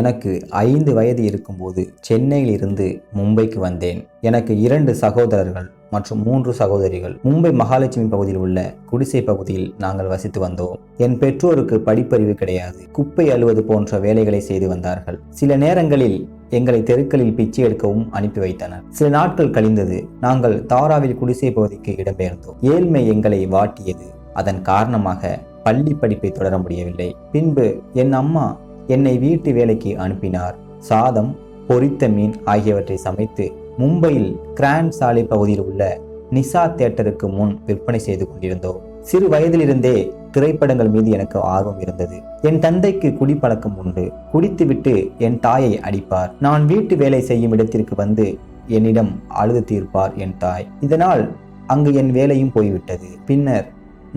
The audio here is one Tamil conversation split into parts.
எனக்கு ஐந்து வயது இருக்கும்போது சென்னையிலிருந்து மும்பைக்கு வந்தேன். எனக்கு இரண்டு சகோதரர்கள் மற்றும் மூன்று சகோதரிகள். மும்பை மகாலட்சுமி பகுதியில் உள்ள குடிசை பகுதியில் நாங்கள் வசித்து வந்தோம். என் பெற்றோருக்கு படிப்பறிவு கிடையாது. குப்பை அழுவது போன்ற வேலைகளை செய்து வந்தார்கள். சில நேரங்களில் எங்களை தெருக்களில் பிச்சை எடுக்கவும் அனுப்பி வைத்தனர். சில நாட்கள் கழிந்தது நாங்கள் தாராவில் குடிசை பகுதிக்கு இடம்பெயர்ந்தோம். ஏழ்மை எங்களை வாட்டியது. அதன் காரணமாக பள்ளி படிப்பை தொடர முடியவில்லை. பின்பு என் அம்மா என்னை வீட்டு வேலைக்கு அனுப்பினார். சாதம் பொரித்த மீன் ஆகியவற்றை சமைத்து மும்பையில் கிராண்ட் சாலை பகுதியில் உள்ள நிசா தியேட்டருக்கு முன் விற்பனை செய்து கொண்டிருந்தோம். சிறு வயதிலிருந்தே திரைப்படங்கள் மீது எனக்கு ஆர்வம் இருந்தது. என் தந்தைக்கு குடிப்பழக்கம் உண்டு. குடித்துவிட்டு என் தாயை அடிப்பார். நான் வீட்டு வேலை செய்யும் இடத்திற்கு வந்து என்னிடம் அழுது தீர்ப்பார் என் தாய். இதனால் அங்கு என் வேலையும் போய்விட்டது. பின்னர்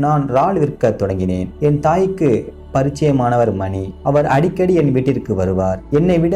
நான் ரால் விற்க தொடங்கினேன். என் தாய்க்கு பரிச்சயமானவர் மணி. அவர் அடிக்கடி என் வீட்டிற்கு வருவார். என்னை விட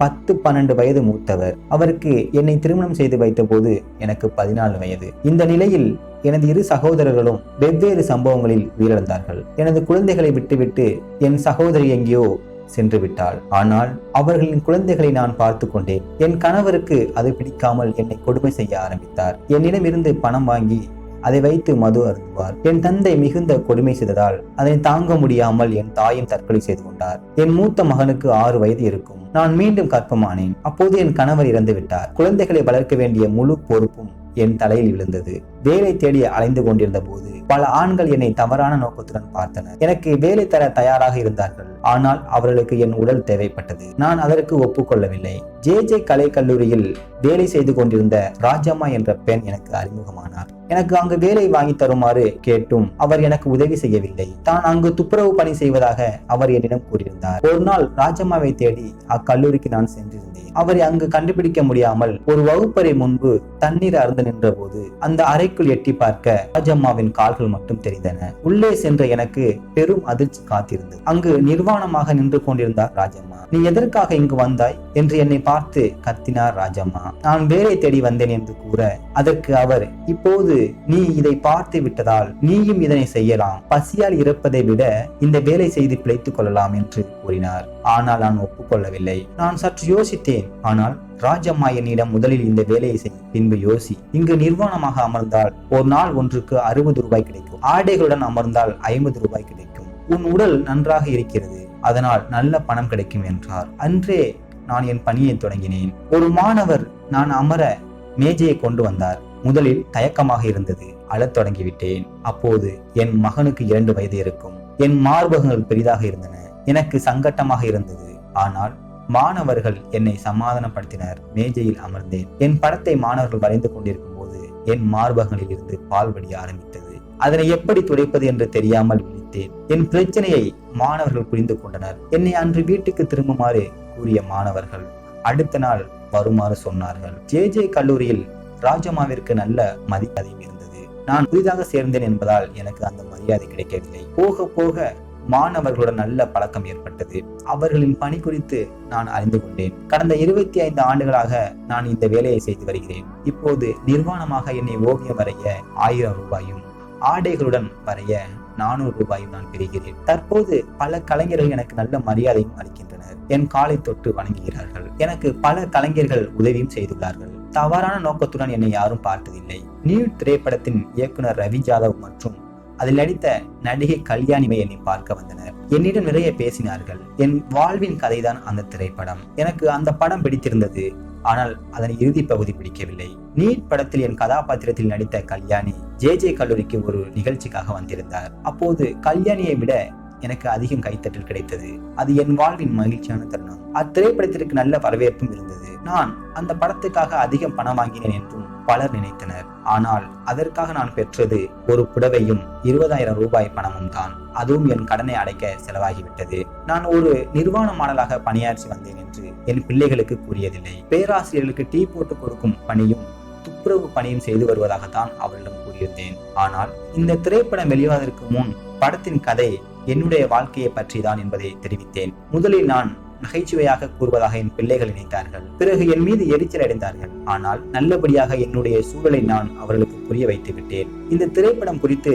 பத்து பன்னெண்டு வயது மூத்தவர். அவருக்கு என்னை திருமணம் செய்து வைத்தபோது எனக்கு பதினாலு வயது. இந்த நிலையில் எனது இரு சகோதரர்களும் வெவ்வேறு சம்பவங்களில் உயிரிழந்தார்கள். எனது குழந்தைகளை விட்டுவிட்டு என் சகோதரி எங்கேயோ சென்று விட்டாள். ஆனால் அவர்களின் குழந்தைகளை நான் பார்த்து கொண்டேன். என் கணவருக்கு அது பிடிக்காமல் என்னை கொடுமை செய்ய ஆரம்பித்தார். என்னிடமிருந்து பணம் வாங்கி அதை வைத்து மது அருந்துவார். என் தந்தை மிகுந்த கொடுமை செய்ததால் அதனை தாங்க முடியாமல் என் தாயும் தற்கொலை செய்து கொண்டார். என் மூத்த மகனுக்கு ஆறு வயது இருக்கும். நான் மீண்டும் கற்பமானேன். அப்போது என் கணவர் இறந்து விட்டார் குழந்தைகளை வளர்க்க வேண்டிய முழு பொறுப்பும் என் தலையில் விழுந்தது. வேலை தேடி அலைந்து கொண்டிருந்த போது பல ஆண்கள் என்னை தவறான நோக்கத்துடன் பார்த்தனர். எனக்கு வேலை தர தயாராக இருந்தார்கள். ஆனால் அவர்களுக்கு என் உடல் தேவைப்பட்டது. நான் அதற்கு ஒப்புக்கொள்ளவில்லை. ஜே ஜே கலை கல்லூரியில் வேலை செய்து கொண்டிருந்த ராஜம்மா என்ற பெண் எனக்கு அறிமுகமானார். எனக்கு அங்கு வேலை வாங்கி தருமாறு கேட்டும் அவர் எனக்கு உதவி செய்யவில்லை. தான் அங்கு துப்புரவு பணி செய்வதாக அவர் என்னிடம் கூறியிருந்தார். ஒரு நாள் ராஜம்மாவை தேடி அக்கல்லூரிக்கு நான் சென்றிருந்தேன் அவரை அங்கு கண்டுபிடிக்க முடியாமல் ஒரு வகுப்பறை முன்பு தண்ணீர் அருந்து நின்றபோது அந்த அறைக்குள் எட்டி பார்க்க ராஜம்மாவின் கால்கள் மட்டும் தெரிந்தன. உள்ளே சென்ற எனக்கு பெரும் அதிர்ச்சி காத்திருந்தது. அங்கு நிர்வாணமாக நின்று கொண்டிருந்தார் ராஜம்மா. நீ எதற்காக இங்கு வந்தாய்? என்று என்னை பார்த்து கத்தினார் ராஜம்மா. நான் வேலை தேடி வந்தேன் என்று கூற அதற்கு அவர் இப்போது நீ இதை பார்த்து விட்டதால் நீயும் இதனை செய்யலாம். பசியால் இறப்பதை விட இந்த வேலை செய்து பிழைத்துக் கொள்ளலாம் என்று கூறினார். ஆனால் நான் ஒப்புக்கொள்ளவில்லை. நான் சற்று யோசித்தேன். ஆனால் ராஜம்மா என்னிடம் முதலில் இந்த வேலையை செய் பின்பு யோசி. இங்கு நிர்வாணமாக அமர்ந்தால் ஒரு நாள் ஒன்றுக்கு அறுபது ரூபாய் கிடைக்கும். ஆடைகளுடன் அமர்ந்தால் ஐம்பது ரூபாய் கிடைக்கும். உன் உடல் நன்றாக இருக்கிறது அதனால் நல்ல பணம் கிடைக்கும் என்றார். அன்றே நான் என் பணியை தொடங்கினேன். ஒரு மாணவர் நான் அமர மேஜையை கொண்டு வந்தார். முதலில் தயக்கமாக இருந்தது அழத் தொடங்கிவிட்டேன். அப்போது என் மகனுக்கு இரண்டு வயது இருக்கும். என் மார்பகங்கள் பெரிதாக இருந்தன. எனக்கு சங்கட்டமாக இருந்தது. ஆனால் மாணவர்கள் என்னை சமாதானப்படுத்தினர் மேஜையில் அமர்ந்தேன். என் படத்தை மாணவர்கள் வரைந்து கொண்டிருக்கும் போது என் மார்பகங்களில் இருந்து பால் வடிய ஆரம்பித்தது. அதனை எப்படி துடைப்பது என்று தெரியாமல் விழித்தேன். என் பிரச்சனையை மாணவர்கள் புரிந்து கொண்டனர். என்னை அன்று வீட்டுக்கு திரும்புமாறு கூறிய மாணவர்கள் அடுத்த நாள் வருமாறு சொன்னார்கள். ஜே ஜே கல்லூரியில் ராஜமாவிற்கு நல்ல மரியாதையும் இருந்தது. நான் புதிதாக சேர்ந்தேன் என்பதால் எனக்கு அந்த மரியாதை கிடைக்கவில்லை. போக போக மாணவர்களுடன் நல்ல பழக்கம் ஏற்பட்டது. அவர்களின் பணி குறித்து நான் அறிந்து கொண்டேன். கடந்த இருபத்தி ஐந்து ஆண்டுகளாக நான் இந்த வேலையை செய்து வருகிறேன். இப்போது நிர்வாணமாக என்னை ஓவியம் வரைய ஆயிரம் ரூபாயும் ஆடைகளுடன் வரைய நானூறு ரூபாயும் நான் பெறுகிறேன். தற்போது பல கலைஞர்கள் எனக்கு நல்ல மரியாதையும் அளிக்கின்றனர். என் காலை தொட்டு வணங்குகிறார்கள். எனக்கு பல கலைஞர்கள் உதவியும் செய்துள்ளார்கள். தவறான நோக்கத்துடன் என்னை யாரும் பார்த்ததில்லை. நியூ திரைப்படத்தின் இயக்குனர் ரவி ஜாதவ் மற்றும் அதில் நடித்த நடிகை கல்யாணிமை என்னை பார்க்க வந்தனர். என்னிடம் நிறைய பேசினார்கள். என் வாழ்வின் கதைதான் அந்த திரைப்படம். எனக்கு அந்த படம் பிடித்திருந்தது. ஆனால் அதன் இறுதி பகுதி பிடிக்கவில்லை. நீட் படத்தில் என் கதாபாத்திரத்தில் நடித்த கல்யாணி ஜே ஜே கல்லூரிக்கு ஒரு நிகழ்ச்சிக்காக வந்திருந்தார். அப்போது கல்யாணியை விட எனக்கு அதிகம் கைத்தட்டல் கிடைத்தது. அது என் வாழ்வின் மகிழ்ச்சியான தருணம். அத்திரைப்படத்திற்கு நல்ல வரவேற்பும் இருந்தது. நான் அந்த படத்துக்காக அதிகம் பணம் வாங்கினேன் என்றும் பலர் நினைத்தனர். ஆனால் அதற்காக நான் பெற்றது ஒரு புடவையும் இருபதாயிரம் ரூபாய் பணமும் தான். அதுவும் என் கடனை அடைக்க செலவாகிவிட்டது. நான் ஒரு நிர்வாண மாடலாக பணியாற்றி வந்தேன் என்று என் பிள்ளைகளுக்கு கூறியதில்லை. பேராசிரியர்களுக்கு டீ போட்டு கொடுக்கும் பணியும் துப்புரவு பணியும் செய்து வருவதாகத்தான் அவரிடம் கூறியிருந்தேன். ஆனால் இந்த திரைப்படம் வெளிவதற்கு முன் படத்தின் கதை என்னுடைய வாழ்க்கையை பற்றி தான் என்பதை தெரிவித்தேன். முதலில் நான் நகைச்சுவையாக கூறுவதாக என் பிள்ளைகள் நினைத்தார்கள். பிறகு என் மீது எரிச்சல் அடைந்தார்கள் ஆனால் நல்லபடியாக என்னுடைய சூழலை நான் அவர்களுக்கு புரிய வைத்து விட்டேன். இந்த திரைப்படம் குறித்து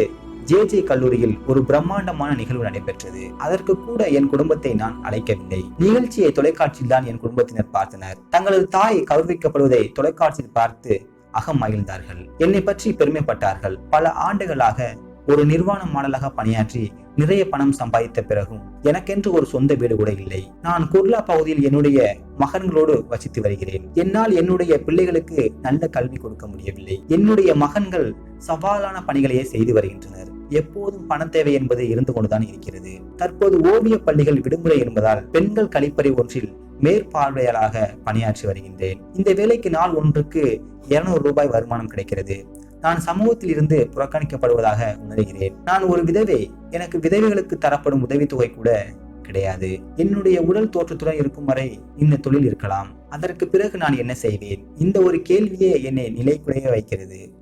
ஜே ஜே கல்லூரியில் ஒரு பிரம்மாண்டமான நிகழ்வு நடைபெற்றது. அதற்கு கூட என் குடும்பத்தை நான் அழைக்கவில்லை. நிகழ்ச்சியை தொலைக்காட்சியில் தான் என் குடும்பத்தினர் பார்த்தனர். தங்களது தாய் கௌரவிக்கப்படுவதை தொலைக்காட்சியில் பார்த்து அகம் மகிழ்ந்தார்கள். என்னை பற்றி பெருமைப்பட்டார்கள். பல ஆண்டுகளாக ஒரு நிர்வாண மாடலாக பணியாற்றி நிறைய பணம் சம்பாதித்த பிறகும் எனக்கென்று ஒரு சொந்த வீடு கூட இல்லை. நான் குர்லா பகுதியில் என்னுடைய மகன்களோடு வசித்து வருகிறேன். என்னால் என்னுடைய பிள்ளைகளுக்கு நல்ல கல்வி கொடுக்க முடியவில்லை. என்னுடைய மகன்கள் சவாலான பணிகளையே செய்து வருகின்றனர். எப்போதும் பண தேவை என்பது இருந்து கொண்டுதான் இருக்கிறது. தற்போது ஓவிய பள்ளிகள் விடுமுறை என்பதால் பெண்கள் கழிப்பறை ஒன்றில் மேற்பார்வையாளராக பணியாற்றி வருகின்றேன். இந்த வேலைக்கு நாள் ஒன்றுக்கு இருநூறு ரூபாய் வருமானம் கிடைக்கிறது. நான் சமூகத்தில் இருந்து புறக்கணிக்கப்படுவதாக உணர்கிறேன். நான் ஒரு விதவை எனக்கு விதவைகளுக்கு தரப்படும் உதவித்தொகை கூட கிடையாது. என்னுடைய உடல் தோற்றத்துடன் இருக்கும் வரை இந்த தொழில் இருக்கலாம். அதற்கு பிறகு நான் என்ன செய்வேன்? இந்த ஒரு கேள்வியே என்னை நிலை குறைய வைக்கிறது.